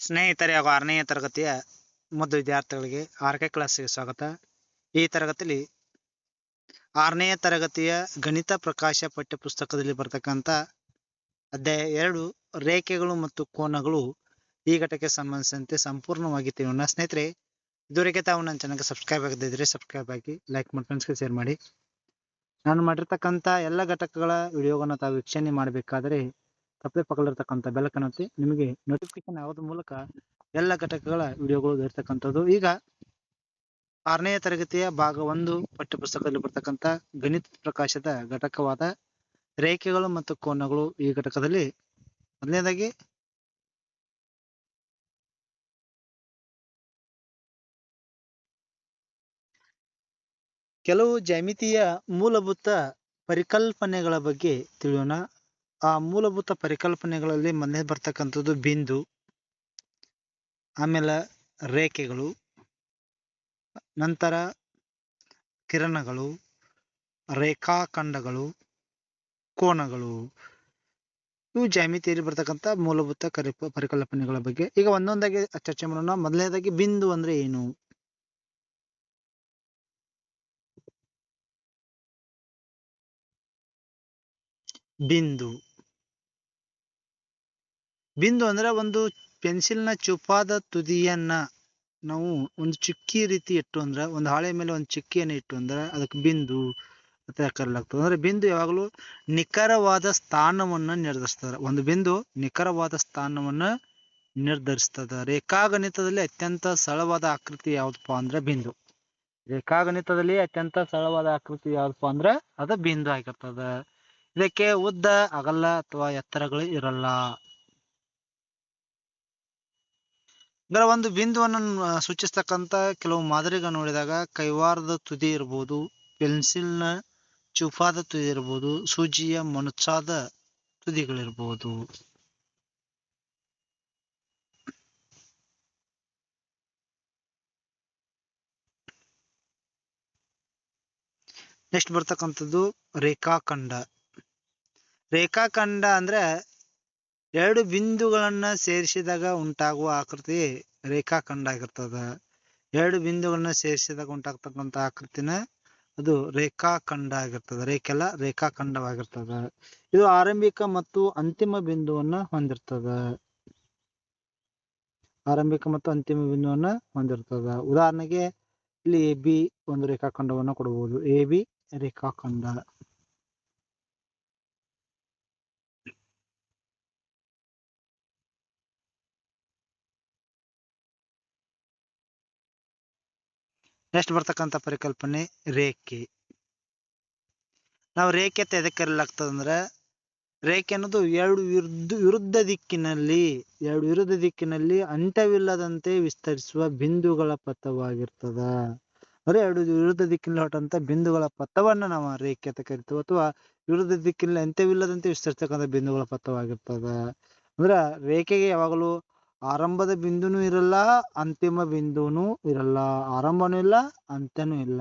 ಸ್ನೇಹಿತರೆ ಹಾಗೂ ಆರನೆಯ ತರಗತಿಯ ಮೊದಲು ವಿದ್ಯಾರ್ಥಿಗಳಿಗೆ ಆರನೇ ಕ್ಲಾಸಿಗೆ ಸ್ವಾಗತ. ಈ ತರಗತಿಯಲ್ಲಿ ಆರನೆಯ ತರಗತಿಯ ಗಣಿತ ಪ್ರಕಾಶ ಪಠ್ಯ ಪುಸ್ತಕದಲ್ಲಿ ಬರ್ತಕ್ಕಂಥ ಅಧ್ಯಾಯ ಎರಡು, ರೇಖೆಗಳು ಮತ್ತು ಕೋನಗಳು ಈ ಘಟಕ್ಕೆ ಸಂಬಂಧಿಸಿದಂತೆ ಸಂಪೂರ್ಣವಾಗಿ ತಿಳಿಯೋಣ. ಸ್ನೇಹಿತರೆ, ಇದುವರೆಗೆ ತಾವು ನನ್ನ ಚಾನಲ್ಗೆ ಸಬ್ಸ್ಕ್ರೈಬ್ ಆಗದಿದ್ದರೆ ಸಬ್ಸ್ಕ್ರೈಬ್ ಆಗಿ ಲೈಕ್ ಮಾಡಿ ಫ್ರೆಂಡ್ಸ್ಗೆ ಶೇರ್ ಮಾಡಿ. ನಾನು ಮಾಡಿರ್ತಕ್ಕಂಥ ಎಲ್ಲ ಘಟಕಗಳ ವಿಡಿಯೋಗಳನ್ನು ತಾವು ವೀಕ್ಷಣೆ ಮಾಡಬೇಕಾದರೆ ತಪ್ಪದೆ ಪಕ್ಕದಲ್ಲಿರ್ತಕ್ಕಂಥ ಬೆಳಕನ್ನು ಒತ್ತಿ ನಿಮಗೆ ನೋಟಿಫಿಕೇಶನ್ ಆಗೋದ್ರ ಮೂಲಕ ಎಲ್ಲ ಘಟಕಗಳ ವಿಡಿಯೋಗಳು ಇರ್ತಕ್ಕಂಥದ್ದು ಈಗ ಆರನೇ ತರಗತಿಯ ಭಾಗ ಒಂದು ಪಠ್ಯಪುಸ್ತಕದಲ್ಲಿ ಬರ್ತಕ್ಕಂಥ ಗಣಿತ ಪ್ರಕಾಶದ ಘಟಕವಾದ ರೇಖೆಗಳು ಮತ್ತು ಕೋನಗಳು ಈ ಘಟಕದಲ್ಲಿ. ಮೊದಲನೇದಾಗಿ ಕೆಲವು ಜ್ಯಾಮಿತೀಯ ಮೂಲಭೂತ ಪರಿಕಲ್ಪನೆಗಳ ಬಗ್ಗೆ ತಿಳಿಯೋಣ. ಆ ಮೂಲಭೂತ ಪರಿಕಲ್ಪನೆಗಳಲ್ಲಿ ಮೊನ್ನೆ ಬರ್ತಕ್ಕಂಥದ್ದು ಬಿಂದು, ಆಮೇಲೆ ರೇಖೆಗಳು, ನಂತರ ಕಿರಣಗಳು, ರೇಖಾಖಂಡಗಳು, ಕೋನಗಳು. ಇವು ಜಾಮಿತಿಯಲ್ಲಿ ಬರ್ತಕ್ಕಂಥ ಮೂಲಭೂತ ಕರಿ, ಪರಿಕಲ್ಪನೆಗಳ ಬಗ್ಗೆ. ಈಗ ಒಂದೊಂದಾಗಿ ಚರ್ಚೆ ಮಾಡೋಣ. ಮೊದಲನೇದಾಗಿ ಬಿಂದು ಅಂದ್ರೆ ಏನು? ಬಿಂದು. ಬಿಂದು ಅಂದ್ರೆ ಒಂದು ಪೆನ್ಸಿಲ್ನ ಚುಪ್ಪಾದ ತುದಿಯನ್ನ ನಾವು ಒಂದು ಚುಕ್ಕಿ ರೀತಿ ಇಟ್ಟು ಅಂದ್ರೆ, ಒಂದು ಹಾಳೆ ಮೇಲೆ ಒಂದು ಚುಕ್ಕಿಯನ್ನು ಇಟ್ಟು ಅಂದ್ರೆ ಅದಕ್ಕೆ ಬಿಂದು ಅಂತ ಕರೆಯಲಾಗ್ತದೆ. ಅಂದ್ರೆ ಬಿಂದು ಯಾವಾಗಲೂ ನಿಖರವಾದ ಸ್ಥಾನವನ್ನ ನಿರ್ಧರಿಸ್ತದೆ ಒಂದು ಬಿಂದು ನಿಖರವಾದ ಸ್ಥಾನವನ್ನ ನಿರ್ಧರಿಸ್ತದೆ. ರೇಖಾಗಣಿತದಲ್ಲಿ ಅತ್ಯಂತ ಸರಳವಾದ ಆಕೃತಿ ಯಾವ್ದಪ್ಪ ಅಂದ್ರೆ ಬಿಂದು. ರೇಖಾಗಣಿತದಲ್ಲಿ ಅತ್ಯಂತ ಸರಳವಾದ ಆಕೃತಿ ಯಾವ್ದಪ್ಪ ಅಂದ್ರೆ ಅದು ಬಿಂದು ಆಗಿರ್ತದ. ಇದಕ್ಕೆ ಉದ್ದ, ಅಗಲ ಅಥವಾ ಎತ್ತರಗಳು ಇರಲ್ಲ. ಇದರ ಒಂದು ಬಿಂದುವನ್ನು ಸೂಚಿಸ್ತಕ್ಕಂತ ಕೆಲವು ಮಾದರಿಗಳು ನೋಡಿದಾಗ ಕೈವಾರದ ತುದಿ ಇರ್ಬೋದು, ಪೆನ್ಸಿಲ್ನ ಚುಪಾದ ತುದಿ ಇರಬಹುದು ಸೂಜಿಯ ಮೊನಚಾದ ತುದಿಗಳಿರ್ಬೋದು. ನೆಕ್ಸ್ಟ್ ಬರ್ತಕ್ಕಂಥದ್ದು ರೇಖಾಖಂಡ. ರೇಖಾಖಂಡ ಅಂದ್ರೆ ಎರಡು ಬಿಂದುಗಳನ್ನ ಸೇರಿಸಿದಾಗ ಉಂಟಾಗುವ ಆಕೃತಿ ರೇಖಾಖಂಡ ಆಗಿರ್ತದ ಎರಡು ಬಿಂದುಗಳನ್ನ ಸೇರಿಸಿದಾಗ ಉಂಟಾಗ್ತಕ್ಕಂಥ ಆಕೃತಿನ ಅದು ರೇಖಾಖಂಡ ಆಗಿರ್ತದ ರೇಖೆಲ್ಲ ರೇಖಾಖಂಡವಾಗಿರ್ತದ. ಇದು ಆರಂಭಿಕ ಮತ್ತು ಅಂತಿಮ ಬಿಂದುವನ್ನ ಹೊಂದಿರ್ತದ. ಆರಂಭಿಕ ಮತ್ತು ಅಂತಿಮ ಬಿಂದುವನ್ನ ಹೊಂದಿರ್ತದ. ಉದಾಹರಣೆಗೆ ಇಲ್ಲಿ ಎ ಬಿ ಒಂದು ರೇಖಾಖಂಡವನ್ನ ಕೊಡಬಹುದು ಎ ಬಿ ರೇಖಾಖಂಡ. ನೆಕ್ಸ್ಟ್ ಬರ್ತಕ್ಕಂಥ ಪರಿಕಲ್ಪನೆ ರೇಖೆ. ನಾವು ರೇಖೆ ಅಂತ ಎದಕ್ಕೆ ಕರೆಯಲಾಗ್ತದಂದ್ರೆ ರೇಖೆ ಅನ್ನೋದು ಎರಡು ವಿರುದ್ಧ ವಿರುದ್ಧ ದಿಕ್ಕಿನಲ್ಲಿ, ಎರಡು ವಿರುದ್ಧ ದಿಕ್ಕಿನಲ್ಲಿ ಅಂಟವಿಲ್ಲದಂತೆ ವಿಸ್ತರಿಸುವ ಬಿಂದುಗಳ ಪಥವಾಗಿರ್ತದ. ಅಂದ್ರೆ ಎರಡು ವಿರುದ್ಧ ದಿಕ್ಕಿನಲ್ಲಿ ಹೊಟ್ಟಂತ ಬಿಂದುಗಳ ಪಥವನ್ನ ನಾವು ರೇಖೆ ಅಂತ ಕರಿತೀವಿ. ಅಥವಾ ವಿರುದ್ಧ ದಿಕ್ಕಿನಲ್ಲಿ ಅಂತ್ಯವಿಲ್ಲದಂತೆ ವಿಸ್ತರಿಸ್ತಕ್ಕಂಥ ಬಿಂದುಗಳ ಪಥವಾಗಿರ್ತದ. ಅಂದ್ರ ರೇಖೆಗೆ ಯಾವಾಗಲೂ ಆರಂಭದ ಬಿಂದುನೂ ಇರಲ್ಲ, ಅಂತಿಮ ಬಿಂದುನೂ ಇರಲ್ಲ. ಆರಂಭನೂ ಇಲ್ಲ, ಅಂತ್ಯನೂ ಇಲ್ಲ.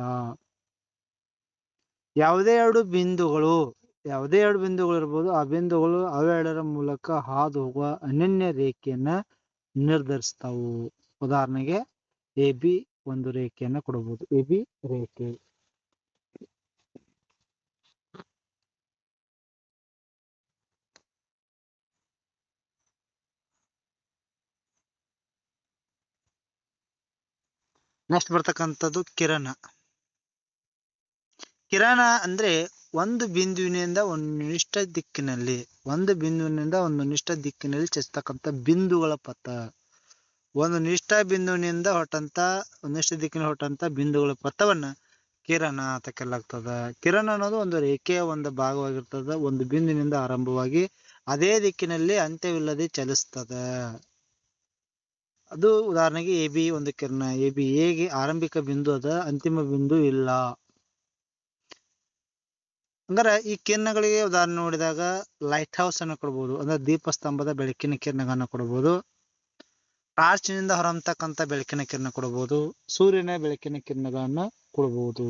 ಯಾವುದೇ ಎರಡು ಬಿಂದುಗಳು, ಯಾವುದೇ ಎರಡು ಬಿಂದುಗಳು ಇರ್ಬೋದು, ಆ ಬಿಂದುಗಳು ಅವೆರಡರ ಮೂಲಕ ಹಾದು ಹೋಗುವ ಅನನ್ಯ ರೇಖೆಯನ್ನ ನಿರ್ಧರಿಸ್ತಾವು. ಉದಾಹರಣೆಗೆ, ಎ ಬಿ ಒಂದು ರೇಖೆಯನ್ನ ಕೊಡಬಹುದು ಎ ಬಿ ರೇಖೆ. ನೆಕ್ಸ್ಟ್ ಬರ್ತಕ್ಕಂಥದ್ದು ಕಿರಣ. ಕಿರಣ ಅಂದ್ರೆ ಒಂದು ಬಿಂದುವಿನಿಂದ ಒಂದು ನಿಷ್ಠ ದಿಕ್ಕಿನಲ್ಲಿ, ಒಂದು ಬಿಂದುವಿನಿಂದ ಒಂದು ನಿಷ್ಠ ದಿಕ್ಕಿನಲ್ಲಿ ಚಲಿಸ್ತಕ್ಕಂಥ ಬಿಂದುಗಳ ಪಥ. ಒಂದು ನಿಷ್ಠ ಬಿಂದುವಿನಿಂದ ಹೊಟ್ಟಂತ ನಿಷ್ಠ ದಿಕ್ಕಿನ ಹೊಟ್ಟಂತ ಬಿಂದುಗಳ ಪಥವನ್ನ ಕಿರಣ ಅಂತ ಕರೆಯಲಾಗ್ತದ. ಕಿರಣ ಅನ್ನೋದು ಒಂದು ರೇಖೆಯ ಒಂದು ಭಾಗವಾಗಿರ್ತದ. ಒಂದು ಬಿಂದುವಿನಿಂದ ಆರಂಭವಾಗಿ ಅದೇ ದಿಕ್ಕಿನಲ್ಲಿ ಅಂತ್ಯವಿಲ್ಲದೆ ಚಲಿಸ್ತದ. ಅದು ಉದಾಹರಣೆಗೆ ಎ ಬಿ ಒಂದು ಕಿರಣ. ಎ ಬಿ ಎಗೆ ಆರಂಭಿಕ ಬಿಂದು ಅದ, ಅಂತಿಮ ಬಿಂದು ಇಲ್ಲ. ಅಂದ್ರೆ ಈ ಕಿರಣಗಳಿಗೆ ಉದಾಹರಣೆ ನೋಡಿದಾಗ ಲೈಟ್ ಹೌಸ್ ಅನ್ನು ಕೊಡ್ಬೋದು, ಅಂದ್ರೆ ದೀಪಸ್ತಂಭದ ಬೆಳಕಿನ ಕಿರಣಗಳನ್ನ ಕೊಡಬಹುದು ಟಾರ್ಚ್ನಿಂದ ಹೊರಹೊಮ್ಮತಕ್ಕಂಥ ಬೆಳಕಿನ ಕಿರಣ ಕೊಡಬಹುದು ಸೂರ್ಯನ ಬೆಳಕಿನ ಕಿರಣಗಳನ್ನ ಕೊಡಬಹುದು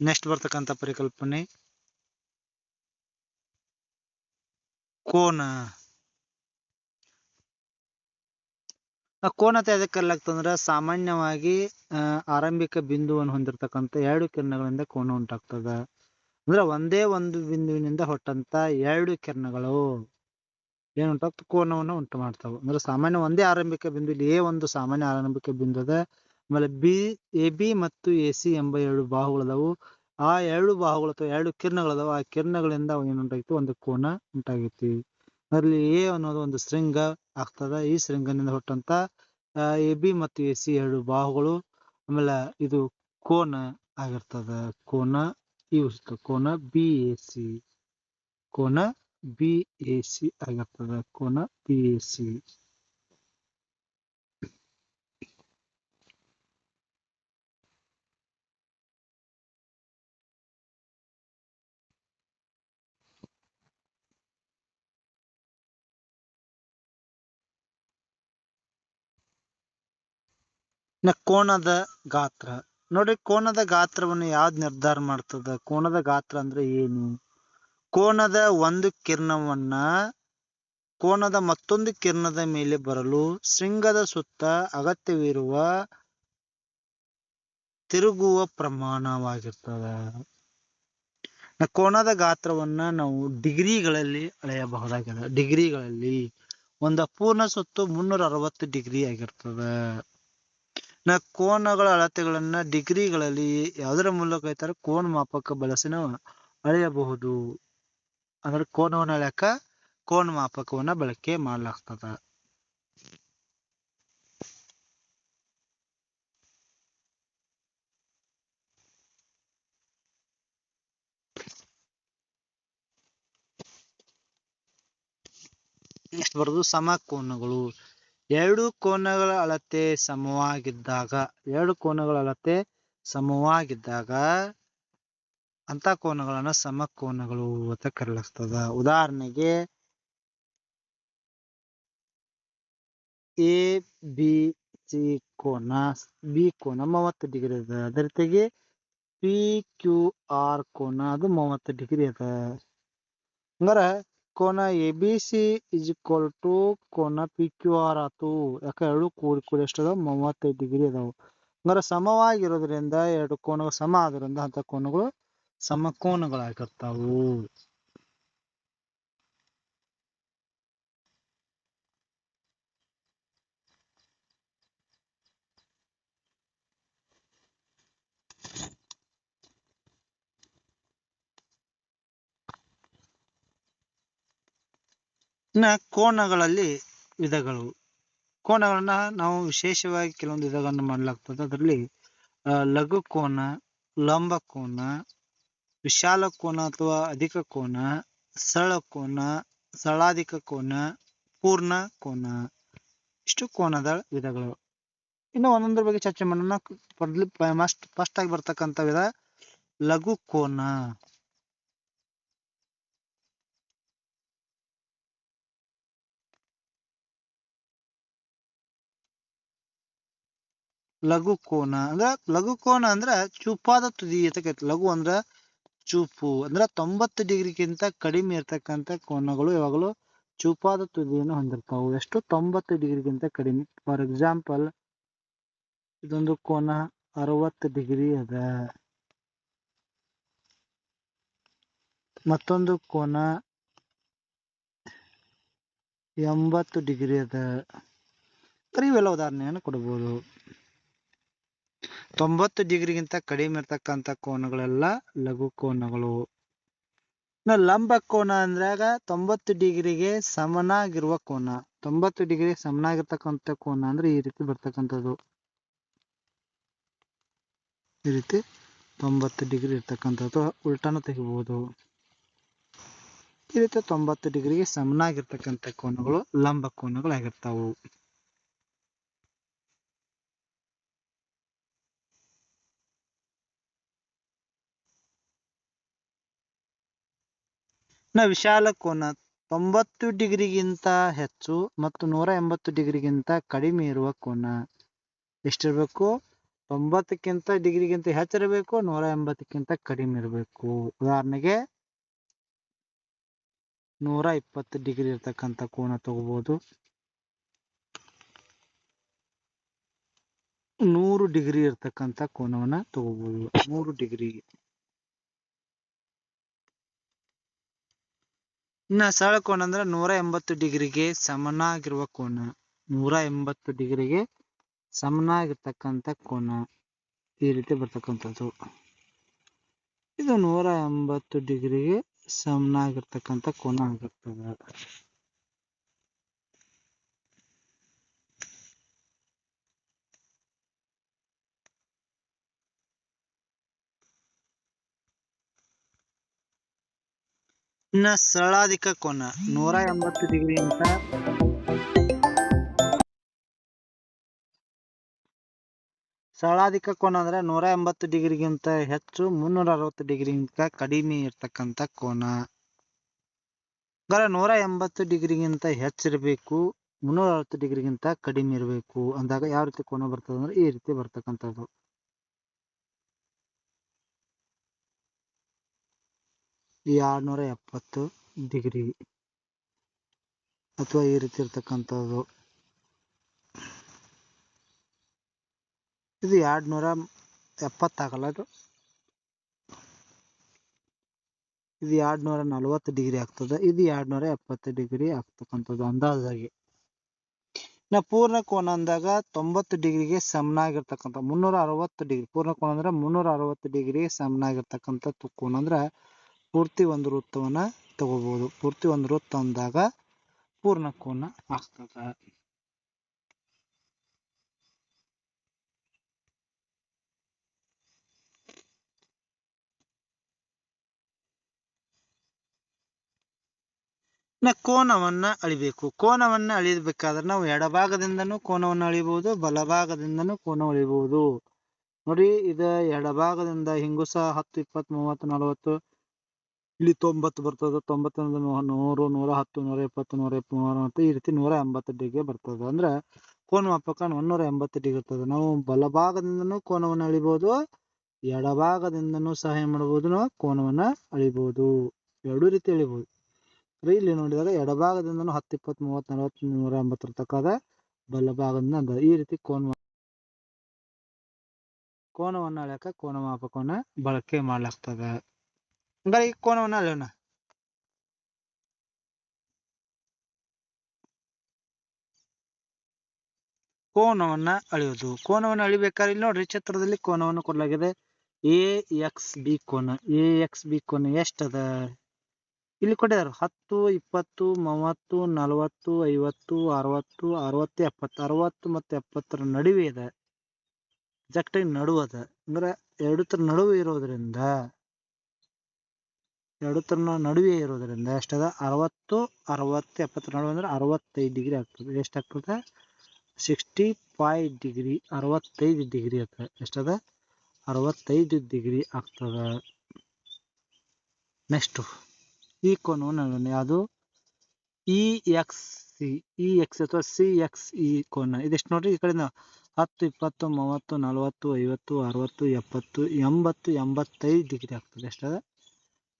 ನೆಕ್ಸ್ಟ್ ಬರ್ತಕ್ಕಂಥ ಪರಿಕಲ್ಪನೆ. ಕೋನ. ಕೋನತೆ ಅದಕ್ಕೆ ಕರೆಯಲಾಗ್ತಂದ್ರೆ ಸಾಮಾನ್ಯವಾಗಿ ಆರಂಭಿಕ ಬಿಂದುವನ್ನು ಹೊಂದಿರತಕ್ಕಂಥ ಎರಡು ಕಿರಣಗಳಿಂದ ಕೋನ ಉಂಟಾಗ್ತದ. ಅಂದ್ರೆ ಒಂದೇ ಒಂದು ಬಿಂದುವಿನಿಂದ ಹೊಟ್ಟಂತ ಎರಡು ಕಿರಣಗಳು ಏನ್ ಉಂಟಾಗ್ತದೆ ಕೋನವನ್ನು ಉಂಟು ಮಾಡ್ತಾವೆ. ಅಂದ್ರೆ ಸಾಮಾನ್ಯ ಒಂದೇ ಆರಂಭಿಕ ಬಿಂದು ಇಲ್ಲಿ ಏ ಒಂದು ಸಾಮಾನ್ಯ ಆರಂಭಿಕ ಬಿಂದು ಅದ ಆಮೇಲೆ ಬಿ ಎ ಬಿ ಮತ್ತು ಎ ಸಿ ಎಂಬ ಎರಡು ಬಾಹುಗಳದಾವು. ಆ ಎರಡು ಬಾಹುಗಳು ಅಥವಾ ಎರಡು ಕಿರಣಗಳದಾವ. ಆ ಕಿರಣಗಳಿಂದ ಏನುಂಟಾಗಿತ್ತು? ಒಂದು ಕೋನ ಉಂಟಾಗೈತಿ ಅದರಲ್ಲಿ ಎ ಅನ್ನೋದು ಒಂದು ಶೃಂಗ ಆಗ್ತದ. ಈ ಶೃಂಗನಿಂದ ಹೊಟ್ಟಂತ ಎ ಬಿ ಮತ್ತು ಎ ಸಿ ಎರಡು ಬಾಹುಗಳು. ಆಮೇಲೆ ಇದು ಕೋನ ಆಗಿರ್ತದ. ಕೋನ ಯೂಸ್ ಕೋನ ಬಿ ಎ ಸಿ ಕೋನ ಬಿ ಎ ಸಿ ಆಗಿರ್ತದ. ಕೋನ ಬಿ ಎ ಸಿ ಇನ್ನ ಕೋಣದ ಗಾತ್ರ. ನೋಡಿ, ಕೋಣದ ಗಾತ್ರವನ್ನು ಯಾವ್ದು ನಿರ್ಧಾರ ಮಾಡ್ತದ? ಕೋಣದ ಗಾತ್ರ ಅಂದ್ರೆ ಏನು? ಕೋಣದ ಒಂದು ಕಿರಣವನ್ನ ಕೋಣದ ಮತ್ತೊಂದು ಕಿರಣದ ಮೇಲೆ ಬರಲು ಶೃಂಗದ ಸುತ್ತ ಅಗತ್ಯವಿರುವ ತಿರುಗುವ ಪ್ರಮಾಣವಾಗಿರ್ತದ. ನ ಕೋನದ ಗಾತ್ರವನ್ನ ನಾವು ಡಿಗ್ರಿಗಳಲ್ಲಿ ಅಳೆಯಬಹುದಾಗಿದೆ. ಡಿಗ್ರಿಗಳಲ್ಲಿ ಒಂದು ಅಪೂರ್ಣ ಸುತ್ತು ಮುನ್ನೂರ ಅರವತ್ತು ಡಿಗ್ರಿ ಆಗಿರ್ತದ. ನ ಕೋನಗಳ ಅಳತೆಗಳನ್ನ ಡಿಗ್ರಿಗಳಲ್ಲಿ ಯಾವುದರ ಮೂಲಕ ಐತಾರ ಕೋನ ಮಾಪಕ ಬಳಸಿ ನಾವು ಅಳೆಯಬಹುದು. ಅಂದ್ರೆ ಕೋನವನ್ನು ಅಳೆಯಕ ಕೋನ ಮಾಪಕವನ್ನ ಬಳಕೆ ಮಾಡಲಾಗ್ತದ. ನೆಕ್ಸ್ಟ್ ಬರೋದು ಸಮಕೋನಗಳು ಎರಡು ಕೋನಗಳ ಅಳತೆ ಸಮವಾಗಿದ್ದಾಗ, ಎರಡು ಕೋನಗಳ ಅಳತೆ ಸಮವಾಗಿದ್ದಾಗ ಅಂತ ಕೋನಗಳನ್ನ ಸಮಕೋನಗಳು ಅಂತ ಕರೆಯಲಾಗ್ತದ. ಉದಾಹರಣೆಗೆ ಎ ಬಿ ಸಿ ಕೋನ ಬಿ ಕೋನ ಮೂವತ್ತು ಡಿಗ್ರಿ ಅದ. ಅದರ ಜೊತೆಗೆ ಪಿ ಕ್ಯೂ ಆರ್ ಕೋನ ಅದು ಮೂವತ್ತು ಡಿಗ್ರಿ ಅದ. ಹಂಗಾರ ಕೋನ A B C is equal to ಕೋನ ಪಿ ಕ್ಯೂ ಆರ್ ಆತು. ಯಾಕೆ ಎರಡು ಕೂಡಿ ಕೂಡಿ ಎಷ್ಟು ಅದಾವ ಮೂವತ್ತೈದು ಡಿಗ್ರಿ ಅದಾವ. ಅಂದ್ರೆ ಸಮವಾಗಿರೋದ್ರಿಂದ ಎರಡು ಕೋನಗಳು ಸಮ ಆದ್ರಿಂದ ಅಂತ ಕೋನಗಳು ಸಮಕೋನಗಳಾಗಿರ್ತಾವು ಇನ್ನ ಕೋನಗಳಲ್ಲಿ ವಿಧಗಳು. ಕೋಣಗಳನ್ನ ನಾವು ವಿಶೇಷವಾಗಿ ಕೆಲವೊಂದು ವಿಧಗಳನ್ನು ಮಾಡಲಾಗ್ತದೆ. ಅದರಲ್ಲಿ ಲಘು ಕೋನ, ಲಂಬ ಕೋನ, ವಿಶಾಲ ಕೋನ ಅಥವಾ ಅಧಿಕ ಕೋನ, ಸರಳ ಕೋನ, ಸರಳಾಧಿಕ ಕೋನ, ಪೂರ್ಣ ಕೋನ. ಇಷ್ಟು ಕೋನದ ವಿಧಗಳು. ಇನ್ನು ಒಂದೊಂದ್ರ ಬಗ್ಗೆ ಚರ್ಚೆ ಮಾಡೋಣ. ಫಸ್ಟ್ ಆಗಿ ಬರ್ತಕ್ಕಂಥ ವಿಧ, ಲಘು ಕೋನ. ಲಘು ಕೋನ, ಅಂದ್ರ ಲಘು ಕೋನ ಅಂದ್ರ ಚೂಪಾದ ತುದಿ ಕರಿತೀವಿ ಲಘು ಅಂದ್ರ ಚೂಪು, ಅಂದ್ರ ತೊಂಬತ್ತು ಡಿಗ್ರಿಗಿಂತ ಕಡಿಮೆ ಇರ್ತಕ್ಕಂಥ ಕೋನಗಳು ಯಾವಾಗಲೂ ಚೂಪಾದ ತುದಿಯನ್ನು ಹೊಂದಿರ್ತಾವು. ಎಷ್ಟು? ತೊಂಬತ್ತು ಡಿಗ್ರಿಗಿಂತ ಕಡಿಮೆ. ಫಾರ್ ಎಕ್ಸಾಂಪಲ್, ಇದೊಂದು ಕೋನ ಅರವತ್ತು ಡಿಗ್ರಿ ಅದ. ಮತ್ತೊಂದು ಕೋನ ಎಂಬತ್ತು ಡಿಗ್ರಿ ಅದ. ಇವೆಲ್ಲ ಉದಾಹರಣೆಯನ್ನು ಕೊಡಬಹುದು ತೊಂಬತ್ತು ಡಿಗ್ರಿಗಿಂತ ಕಡಿಮೆ ಇರ್ತಕ್ಕಂಥ ಕೋನಗಳೆಲ್ಲ ಲಘು ಕೋನಗಳು. ಲಂಬ ಕೋನ ಅಂದ್ರಾಗ ತೊಂಬತ್ತು ಡಿಗ್ರಿಗೆ ಸಮನಾಗಿರುವ ಕೋನ, ತೊಂಬತ್ತು ಡಿಗ್ರಿ ಸಮನಾಗಿರ್ತಕ್ಕಂಥ ಕೋನ ಅಂದ್ರೆ ಈ ರೀತಿ ಬರ್ತಕ್ಕಂಥದ್ದು. ಈ ರೀತಿ ತೊಂಬತ್ತು ಡಿಗ್ರಿ ಇರ್ತಕ್ಕಂಥದ್ದು ಉಲ್ಟಾನು ತೆಗಿಬಹುದು ಈ ರೀತಿ ತೊಂಬತ್ತು ಡಿಗ್ರಿಗೆ ಸಮನಾಗಿರ್ತಕ್ಕಂಥ ಕೋನಗಳು ಲಂಬ ಕೋನಗಳಾಗಿರ್ತಾವು. ಇನ್ನು ವಿಶಾಲ ಕೋನ ತೊಂಬತ್ತು ಡಿಗ್ರಿಗಿಂತ ಹೆಚ್ಚು ಮತ್ತು ನೂರ ಎಂಬತ್ತು ಡಿಗ್ರಿಗಿಂತ ಕಡಿಮೆ ಇರುವ ಕೋನ ಎಷ್ಟಿರಬೇಕು? ತೊಂಬತ್ತಕ್ಕಿಂತ ಡಿಗ್ರಿಗಿಂತ ಹೆಚ್ಚಿರಬೇಕು ನೂರ ಎಂಬತ್ತಕ್ಕಿಂತ ಕಡಿಮೆ ಇರಬೇಕು. ಉದಾಹರಣೆಗೆ ನೂರ ಇಪ್ಪತ್ತು ಡಿಗ್ರಿ ಇರ್ತಕ್ಕಂಥ ಕೋನ ತಗೋಬಹುದು ನೂರು ಡಿಗ್ರಿ ಇರ್ತಕ್ಕಂಥ ಕೋನವನ್ನ ತಗೋಬಹುದು ನೂರು ಡಿಗ್ರಿ ಇನ್ನ ಸರಳ ಕೋನ ಅಂದ್ರೆ ನೂರ ಎಂಬತ್ತು ಡಿಗ್ರಿಗೆ ಸಮನಾಗಿರುವ ಕೋನ. ನೂರ ಎಂಬತ್ತು ಡಿಗ್ರಿಗೆ ಸಮನಾಗಿರ್ತಕ್ಕಂಥ ಕೋನ ಈ ರೀತಿ ಬರ್ತಕ್ಕಂಥದ್ದು. ಇದು ನೂರ ಎಂಬತ್ತು ಡಿಗ್ರಿಗೆ ಸಮನಾಗಿರ್ತಕ್ಕಂಥ ಕೋನ ಆಗಿರ್ತದೆ ಇನ್ನ ಸರಳಾಧಿಕ ಕೋನ, ನೂರ ಎಂಬತ್ತು ಡಿಗ್ರಿ ಅಂತ. ಸರಳಾಧಿಕ ಕೋನ ಅಂದ್ರೆ ನೂರ ಎಂಬತ್ತು ಡಿಗ್ರಿಗಿಂತ ಹೆಚ್ಚು, ಮುನ್ನೂರ ಅರವತ್ತು ಡಿಗ್ರಿಗಿಂತ ಕಡಿಮೆ ಇರ್ತಕ್ಕಂಥ ಕೋನ. ನೂರ ಎಂಬತ್ತು ಡಿಗ್ರಿಗಿಂತ ಹೆಚ್ಚಿರಬೇಕು, ಮುನ್ನೂರ ಅರವತ್ತು ಡಿಗ್ರಿಗಿಂತ ಕಡಿಮೆ ಇರಬೇಕು. ಅಂದಾಗ ಯಾವ ರೀತಿ ಕೋನ ಬರ್ತದೆ ಅಂದ್ರೆ ಈ ರೀತಿ ಬರ್ತಕ್ಕಂಥದ್ದು. ಆರ್ನೂರ ಎಪ್ಪತ್ತು ಡಿಗ್ರಿ ಅಥವಾ ಈ ರೀತಿ ಇರ್ತಕ್ಕಂಥದ್ದು. ಇದು ಎರಡ್ನೂರ ಎಪ್ಪತ್ತಾಗಲ್ಲ ಅದು? ಇದು ಎರಡ್ ನೂರ ನಲವತ್ತು ಡಿಗ್ರಿ ಆಗ್ತದೆ. ಇದು ಎರಡ್ ನೂರ ಎಪ್ಪತ್ತು ಡಿಗ್ರಿ ಆಗ್ತಕ್ಕಂಥದ್ದು ಅಂದಾಜಾಗಿ. ನಾ ಪೂರ್ಣ ಕೋನ ಅಂದಾಗ ತೊಂಬತ್ತು ಡಿಗ್ರಿಗೆ ಸಮನಾಗಿರ್ತಕ್ಕಂಥ ಮುನ್ನೂರ ಅರವತ್ತು ಡಿಗ್ರಿ. ಪೂರ್ಣ ಕೋನ ಅಂದ್ರೆ ಮುನ್ನೂರ ಅರವತ್ತು ಡಿಗ್ರಿಗೆ ಸಮನಾಗಿರ್ತಕ್ಕಂಥ ಕೋನ ಅಂದ್ರೆ ಪೂರ್ತಿ ಒಂದು ವೃತ್ತವನ್ನ ತಗೋಬಹುದು ಪೂರ್ತಿ ಒಂದು ವೃತ್ತ ಅಂದಾಗ ಪೂರ್ಣ ಕೋನ ಆಗ್ತದ. ನ ಕೋನವನ್ನ ಅಳಿಬೇಕು. ಕೋನವನ್ನ ಅಳಿಬೇಕಾದ್ರೆ ನಾವು ಎಡಭಾಗದಿಂದನೂ ಕೋನವನ್ನ ಅಳಿಬಹುದು ಬಲಭಾಗದಿಂದನೂ ಕೋನ ಅಳಿಬಹುದು ನೋಡಿ, ಇದ ಎಡಭಾಗದಿಂದ ಹಿಂಗು ಸಹ ಹತ್ತು, ಇಪ್ಪತ್ತು, ಮೂವತ್ತು, ನಲವತ್ತು ಇಲ್ಲಿ ತೊಂಬತ್ತು ಬರ್ತದ ತೊಂಬತ್ತರಿಂದ ನೂ- ನೂರು, ನೂರ ಹತ್ತು, ನೂರ ಇಪ್ಪತ್ತು ನೂರ ಇಪ್ಪ ನೂರ ಮೂವತ್ತು ಈ ರೀತಿ ನೂರ ಎಂಬತ್ತು ಡಿಗ್ರಿ ಬರ್ತದೆ. ಅಂದ್ರೆ ಕೋನ ಮಾಪಕ ಒಂದೂರ ಎಂಬತ್ತು ಡಿಗ್ರಿ ಇರ್ತದೆ. ನಾವು ಬಲಭಾಗದಿಂದನೂ ಕೋನವನ್ನ ಅಳಿಬಹುದು ಎಡಭಾಗದಿಂದನೂ ಸಹ ಏನ್ ಮಾಡಬಹುದು ನಾವು ಕೋನವನ್ನ ಅಳಿಬಹುದು ಎರಡೂ ರೀತಿ ಅಳಿಬಹುದು ಇಲ್ಲಿ ನೋಡಿದಾಗ ಎಡಭಾಗದಿಂದನೂ ಹತ್ತು, ಇಪ್ಪತ್ತು, ಮೂವತ್ತು, ನಲವತ್ತು, ನೂರ ಎಂಬತ್ತರ ತಕ್ಕದ ಬಲಭಾಗದಿಂದ ಈ ರೀತಿ ಕೋನ ಕೋನವನ್ನ ಅಳ್ಯಾಕ ಕೋನ ಮಾಪಕವನ್ನ ಬಳಕೆ ಮಾಡ್ಲಾಗ್ತದೆ. ಹಂಗಾರೆ ಈ ಕೋನವನ್ನ ಅಳೆಯೋಣ ಕೋನವನ್ನ ಅಳೆಯೋದು ಕೋನವನ್ನ ಅಳಿಬೇಕಾದ್ರೆ ಇಲ್ಲಿ ನೋಡ್ರಿ ಚಿತ್ರದಲ್ಲಿ ಕೋನವನ್ನು ಕೊಡಲಾಗಿದೆ ಎ ಎಕ್ಸ್ ಬಿ ಕೋನ ಎ ಎಕ್ಸ್ ಬಿ ಕೋನ ಎಷ್ಟದ ಇಲ್ಲಿ ಕೊಟ್ಟಿದ್ದಾರೆ ಹತ್ತು ಇಪ್ಪತ್ತು ಮೂವತ್ತು ನಲವತ್ತು ಐವತ್ತು, ಅರವತ್ತು ಅರವತ್ತು, ಎಪ್ಪತ್ತು, ಅರವತ್ತು ಮತ್ತು ಎಪ್ಪತ್ತರ ನಡುವೆ ಇದೆ. ಎಕ್ಸಾಕ್ಟಾಗಿ ನಡುವದ. ಅಂದ್ರೆ ಎರಡು ತರ ನಡುವೆ ಇರೋದ್ರಿಂದ ಎರಡು ತರನ ನಡುವೆ ಇರೋದ್ರಿಂದ ಎಷ್ಟದ? ಅರವತ್ತು ಅರವತ್ತು ಎಪ್ಪತ್ತರ ನಡುವೆ ಅಂದ್ರೆ ಅರವತ್ತೈದು ಡಿಗ್ರಿ ಆಗ್ತದೆ. ಎಷ್ಟಾಗ್ತದೆ ಸಿಕ್ಸ್ಟಿ ಫೈವ್ ಡಿಗ್ರಿ, ಅರವತ್ತೈದು ಡಿಗ್ರಿ ಆಗ್ತದೆ. ಎಷ್ಟದ? ಅರವತ್ತೈದು ಡಿಗ್ರಿ ಆಗ್ತದ. ನೆಕ್ಸ್ಟ್ ಈ ಕೋನು ನೋಡೋಣ ಯಾವುದು? E X C E X ಅಥವಾ ಸಿ ಎಕ್ಸ್ ಇ ಕೋನ. ಇದೆಷ್ಟು ನೋಡ್ರಿ? ಈ ಕಡೆಯಿಂದ ಹತ್ತು, ಇಪ್ಪತ್ತು, ಮೂವತ್ತು, ನಲವತ್ತು, ಐವತ್ತು, ಅರವತ್ತು, ಎಪ್ಪತ್ತು, ಎಂಬತ್ತು, ಎಂಬತ್ತೈದು ಡಿಗ್ರಿ ಆಗ್ತದೆ. ಎಷ್ಟದ?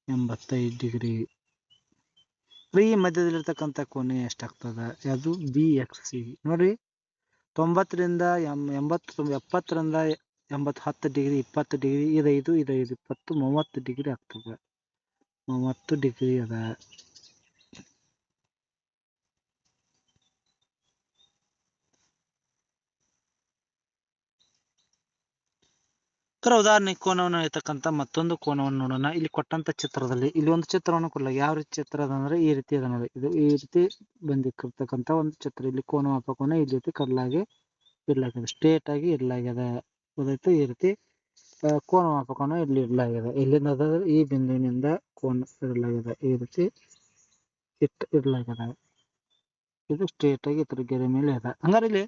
ಎಂಬತ್ತೈದು ಡಿಗ್ರಿ. ಈ ಮಧ್ಯದಲ್ಲಿರ್ತಕ್ಕಂಥ ಕೋನ ಎಷ್ಟಾಗ್ತದೆ? ಅದು ಬಿ ಎಕ್ಸ್ ಸಿ ನೋಡ್ರಿ. ತೊಂಬತ್ತರಿಂದ ಎಂ, ಎಂಬತ್ತು ಎಪ್ಪತ್ತರಿಂದ ಎಂಬತ್ತು ಹತ್ತು ಡಿಗ್ರಿ, ಇಪ್ಪತ್ತು ಡಿಗ್ರಿ ಇದೈದು ಇದೈದು ಇಪ್ಪತ್ತು, ಮೂವತ್ತು ಡಿಗ್ರಿ ಆಗ್ತದೆ. ಮೂವತ್ತು ಡಿಗ್ರಿ ಅದ. ಇದರ ಉದಾಹರಣೆ ಕೋನವನ್ನು ಇರ್ತಕ್ಕಂಥ ಮತ್ತೊಂದು ಕೋನವನ್ನು ನೋಡೋಣ. ಇಲ್ಲಿ ಕೊಟ್ಟಂತ ಚಿತ್ರದಲ್ಲಿ ಇಲ್ಲಿ ಒಂದು ಚಿತ್ರವನ್ನು ಕೊಡಲ. ಯಾವ ರೀತಿ ಚಿತ್ರ ಅದ ಅಂದ್ರೆ ಈ ರೀತಿ ಅದ ನೋಡಿ. ಇದು ಈ ರೀತಿ ಬಂದಿರ್ತಕ್ಕಂಥ ಒಂದು ಚಿತ್ರ ಇಲ್ಲಿ ಕೋನ ಮಾಪಕವನ್ನ ಈ ರೀತಿ ಕಡಲಾಗಿ ಇರ್ಲಾಗಿದೆ ಸ್ಟ್ರೇಟ್ ಆಗಿ ಇರ್ಲಾಗಿದೆ ಗೊತ್ತಾಯ್ತು? ಈ ರೀತಿ ಕೋನ ಮಾಪಕವನ್ನು ಇಲ್ಲಿ ಇರ್ಲಾಗಿದೆ ಇಲ್ಲಿಂದ ಈ ಬಿಂದುವಿನಿಂದ ಕೋನ ಇರಲಾಗಿದೆ ಈ ರೀತಿ ಇಟ್ ಇರ್ಲಾಗಿದೆ ಇದು ಸ್ಟ್ರೇಟ್ ಆಗಿ ಇತರ ಗೆರೆ ಮೇಲೆ ಅದ. ಹಂಗಾರೆ ಇಲ್ಲಿ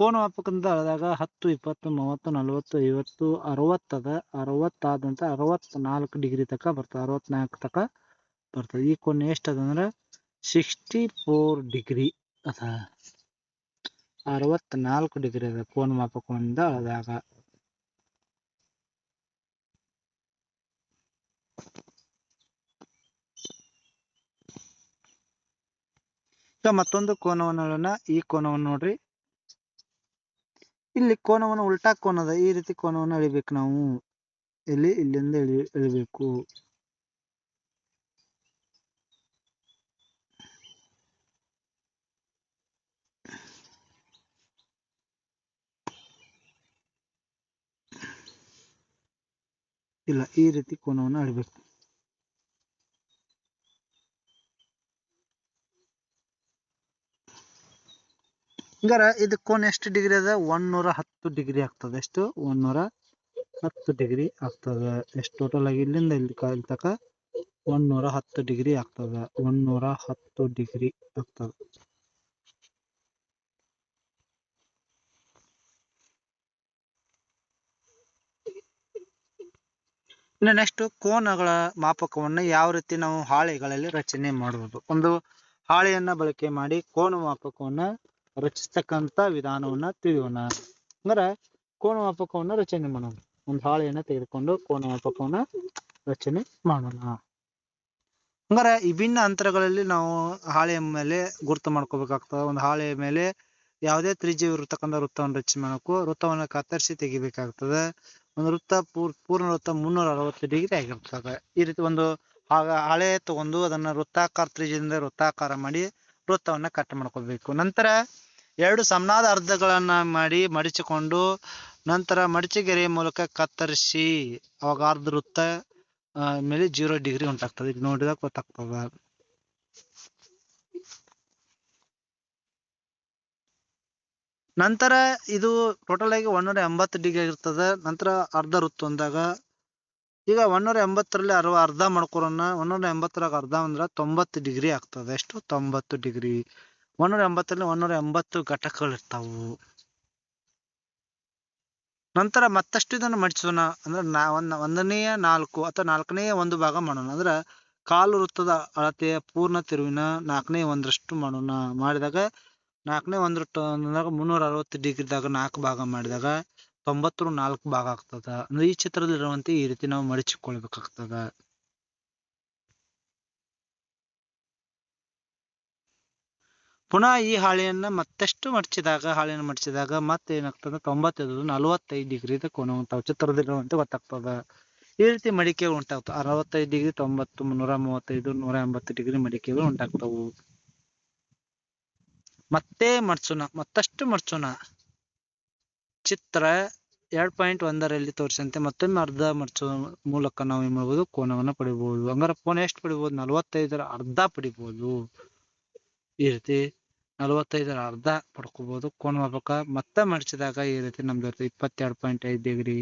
ಕೋನ ವಾಪಕದಿಂದ ಅಳೆದಾಗ ಹತ್ತು, ಇಪ್ಪತ್ತು, ಮೂವತ್ತು, ನಲವತ್ತು, ಐವತ್ತು, ಅರವತ್ತದ ಅರವತ್ ಅರವತ್ತ್ನಾಲ್ಕು ಡಿಗ್ರಿ ತನಕ ಬರ್ತದೆ ಅರವತ್ತ್ನಾಲ್ಕು ತನಕ ಬರ್ತದೆ. ಈ ಕೋನ ಎಷ್ಟ ಅದ ಅಂದ್ರ ಸಿಕ್ಸ್ಟಿ ಫೋರ್ ಡಿಗ್ರಿ ಅದ. ಅರವತ್ತ್ನಾಲ್ಕು ಡಿಗ್ರಿ ಅದ ಕೋನ ಮಾಪಕದಿಂದ ಅಳೆದಾಗ. ಮತ್ತೊಂದು ಕೋನವನ್ನು ಈ ಕೋನವನ್ನು ನೋಡ್ರಿ. ಇಲ್ಲಿ ಕೋನವನ್ನು ಉಲ್ಟಾ ಕೋನದ ಈ ರೀತಿ ಕೋನವನ್ನು ಅಳಿಬೇಕು ನಾವು. ಇಲ್ಲಿ ಇಲ್ಲಿಂದ ಎಳಿ, ಎಳಿಬೇಕು. ಇಲ್ಲ, ಈ ರೀತಿ ಕೋನವನ್ನು ಎಳಿಬೇಕು. ಹಂಗಾರ ಇದು ಕೋನ ಎಷ್ಟು ಡಿಗ್ರಿ ಅದ? ಒಂದೂರ ಹತ್ತು ಡಿಗ್ರಿ ಆಗ್ತದೆ. ಎಷ್ಟು? ಒಂದೂರ ಹತ್ತು ಡಿಗ್ರಿ ಆಗ್ತದೆ. ಎಷ್ಟು ಟೋಟಲ್ ಆಗಿ ಇಲ್ಲಿಂದ ಇಲ್ಲಿ ತಕ? ಒಂದೂರ ಹತ್ತು ಡಿಗ್ರಿ ಆಗ್ತದೆ. ಒಂದೂರ ಹತ್ತು ಡಿಗ್ರಿ ಆಗ್ತದೆ. ಇನ್ನು ನೆಕ್ಸ್ಟ್ ಕೋನಗಳ ಮಾಪಕವನ್ನ ಯಾವ ರೀತಿ ನಾವು ಹಾಳೆಗಳಲ್ಲಿ ರಚನೆ ಮಾಡುವುದು? ಒಂದು ಹಾಳೆಯನ್ನ ಬಳಕೆ ಮಾಡಿ ಕೋನ ಮಾಪಕವನ್ನ ರಚಿಸ್ತಕ್ಕಂತ ವಿಧಾನವನ್ನ ತಿಳಿಯೋಣ. ಅಂದ್ರ ಕೋಣಮಾಪಕವನ್ನ ರಚನೆ ಮಾಡೋಣ. ಒಂದು ಹಾಳೆಯನ್ನ ತೆಗೆದುಕೊಂಡು ಕೋಣಮಾಪಕವನ್ನ ರಚನೆ ಮಾಡೋಣ. ಹಂಗಾರೆ ವಿಭಿನ್ನ ಅಂತರಗಳಲ್ಲಿ ನಾವು ಹಾಳೆಯ ಮೇಲೆ ಗುರುತು ಮಾಡ್ಕೋಬೇಕಾಗ್ತದೆ. ಒಂದು ಹಾಳೆಯ ಮೇಲೆ ಯಾವುದೇ ತ್ರಿಜ್ಯ ಇರತಕ್ಕಂಥ ವೃತ್ತವನ್ನು ರಚನೆ ಮಾಡಬೇಕು ವೃತ್ತವನ್ನು ಕತ್ತರಿಸಿ ತೆಗಿಬೇಕಾಗ್ತದೆ. ಒಂದು ವೃತ್ತ ಪೂರ್, ಪೂರ್ಣ ವೃತ್ತ ಮುನ್ನೂರ ಅರವತ್ತು ಡಿಗ್ರಿ ಆಗಿರ್ತದೆ. ಈ ರೀತಿ ಒಂದು ಹಾಳೆ ಹಾಳೆ ತಗೊಂಡು ಅದನ್ನ ವೃತ್ತಾಕಾರ ತ್ರಿಜ್ಯದಿಂದ ವೃತ್ತಾಕಾರ ಮಾಡಿ ವೃತ್ತವನ್ನ ಕಟ್ ಮಾಡ್ಕೋಬೇಕು. ನಂತರ ಎರಡು ಸಮನಾದ ಅರ್ಧಗಳನ್ನ ಮಾಡಿ ಮಡಿಚಿಕೊಂಡು ನಂತರ ಮಡಿಚಿಗೆರೆಯ ಮೂಲಕ ಕತ್ತರಿಸಿ, ಅವಾಗ ಅರ್ಧ ವೃತ್ತ ಮೇಲೆ ಜೀರೋ ಡಿಗ್ರಿ ಉಂಟಾಗ್ತದೆ. ಇದು ನೋಡಿದಾಗ ಗೊತ್ತಾಗ್ತದ. ನಂತರ ಇದು ಟೋಟಲ್ ಆಗಿ ಒಂದೂರ ಎಂಬತ್ತು ಡಿಗ್ರಿ ಆಗಿರ್ತದೆ. ನಂತರ ಅರ್ಧ ವೃತ್ತ ಅಂದಾಗ ಈಗ ಒನ್ನೂರ ಎಂಬತ್ತರಲ್ಲಿ ಅರವ ಅರ್ಧ ಮಾಡ್ಕೊರೋಣ ಒನ್ನೂರ ಎಂಬತ್ತರಾಗ ಅರ್ಧ ಅಂದ್ರೆ ತೊಂಬತ್ತು ಡಿಗ್ರಿ ಆಗ್ತದೆ. ಎಷ್ಟು? ತೊಂಬತ್ತು ಡಿಗ್ರಿ. ಒಂದೂರ ಎಂಬತ್ತರಲ್ಲಿ ಒನ್ನೂರ ಎಂಬತ್ತು ಘಟಕಗಳು ಇರ್ತಾವು ನಂತರ ಮತ್ತಷ್ಟು ಇದನ್ನು ಮಡಿಸೋಣ. ಅಂದ್ರೆ ನಾ ಒಂದ್ ಒಂದನೆಯ ನಾಲ್ಕು ಅಥವಾ ನಾಲ್ಕನೆಯ ಒಂದು ಭಾಗ ಮಾಡೋಣ. ಅಂದ್ರೆ ಕಾಲು ವೃತ್ತದ ಅಳತೆಯ ಪೂರ್ಣ ತಿರುವಿನ ನಾಲ್ಕನೇ ಒಂದರಷ್ಟು ಮಾಡೋಣ. ಮಾಡಿದಾಗ ನಾಲ್ಕನೇ ಒಂದರಷ್ಟು ಅಂದಾಗ ಮುನ್ನೂರ ಅರವತ್ತು ಡಿಗ್ರಿದಾಗ ನಾಲ್ಕು ಭಾಗ ಮಾಡಿದಾಗ ತೊಂಬತ್ತರ ನಾಲ್ಕು ಭಾಗ ಆಗ್ತದ. ಅಂದ್ರೆ ಈ ಚಿತ್ರದಲ್ಲಿರುವಂತೆ ಈ ರೀತಿ ನಾವು ಮಡಿಚಿಕೊಳ್ಬೇಕಾಗ್ತದ ಪುನಃ ಈ ಹಾಳೆಯನ್ನ ಮತ್ತಷ್ಟು ಮಡಚಿದಾಗ, ಹಾಳೆಯನ್ನು ಮಡಚಿದಾಗ ಮತ್ತೆ ಏನಾಗ್ತದೆ ತೊಂಬತ್ತೈದು, ನಲವತ್ತೈದು ಡಿಗ್ರಿ ಕೋನ ಉಂಟಾವ ಅಂತ ಗೊತ್ತಾಗ್ತದ. ಈ ರೀತಿ ಮಡಿಕೆಗಳು ಉಂಟಾಗ್ತವೆ. ಅರವತ್ತೈದು ಡಿಗ್ರಿ, ತೊಂಬತ್ತು ಮುನ್ನೂರ ಮೂವತ್ತೈದು ನೂರ ಎಂಬತ್ತು ಡಿಗ್ರಿ ಮಡಿಕೆಗಳು ಉಂಟಾಗ್ತವು. ಮತ್ತೆ ಮಡ್ಸೋಣ ಮತ್ತಷ್ಟು ಮಡಚೋಣ ಚಿತ್ರ ಎರಡ್ ಪಾಯಿಂಟ್ ಒಂದರಲ್ಲಿ ತೋರಿಸಿದಂತೆ ಮತ್ತೊಮ್ಮೆ ಅರ್ಧ ಮಡ್ಚೋ ಮೂಲಕ ನಾವು ಏನ್ ಮಾಡ್ಬೋದು? ಕೋನವನ್ನ ಪಡಿಬಹುದು ಹಂಗಾರ ಕೋನ ಎಷ್ಟು ಪಡಿಬಹುದು ನಲವತ್ತೈದರ ಅರ್ಧ ಪಡಿಬಹುದು ಈ ರೀತಿ ನಲವತ್ತೈದರ ಅರ್ಧ ಪಡ್ಕೋಬಹುದು ಕೋನ ಮಾಪಕ ಮತ್ತೆ ಮಡಚಿದಾಗ ಈ ರೀತಿ ನಮ್ದು ಇಪ್ಪತ್ತೆರಡು ಪಾಯಿಂಟ್ ಐದು ಡಿಗ್ರಿ,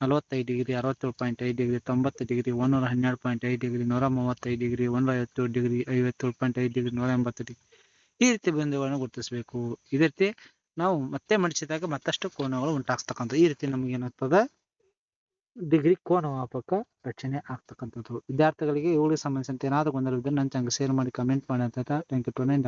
ನಲವತ್ತೈದು ಡಿಗ್ರಿ, ಅರವತ್ತೇಳು ಪಾಯಿಂಟ್ ಐದು ಡಿಗ್ರಿ, ತೊಂಬತ್ತು ಡಿಗ್ರಿ, ಒಂದೂರ ಹನ್ನೆರಡು ಪಾಯಿಂಟ್ ಐದು ಡಿಗ್ರಿ, ನೂರ ಮೂವತ್ತೈದು ಡಿಗ್ರಿ, ಒಂದೂರ ಐವತ್ತೇಳು ಡಿಗ್ರಿ, ಐವತ್ತೇಳು ಪಾಯಿಂಟ್ ಐದು ಡಿಗ್ರಿ, ನೂರ ಎಂಬತ್ತು ಡಿಗ್ರಿ ಈ ರೀತಿ ಬಿಂದುಗಳನ್ನು ಗುರುತಿಸಬೇಕು. ಇದೇ ರೀತಿ ನಾವು ಮತ್ತೆ ಮಡಚಿದಾಗ ಮತ್ತಷ್ಟು ಕೋನಗಳು ಉಂಟಾಗ್ತಕ್ಕಂಥ ಈ ರೀತಿ ನಮ್ಗೆ ಏನಾಗ್ತದ? ಡಿಗ್ರಿ ಕೋನ ಮಾಪಕ ರಚನೆ ಆಗ್ತಕ್ಕಂಥದ್ದು. ವಿದ್ಯಾರ್ಥಿಗಳಿಗೆ ಇವುಗಳಿಗೆ ಸಂಬಂಧಿಸಿದಂತೆ ಏನಾದರೂ ಗೊಂದಲವಿದ್ದರೆ ನನ್ನ ಚಾನಲ್ ಶೇರ್ ಮಾಡಿ ಕಮೆಂಟ್ ಮಾಡಿ ಅಂತ ಥ್ಯಾಂಕ್ ಯು ಟು ನೈನ್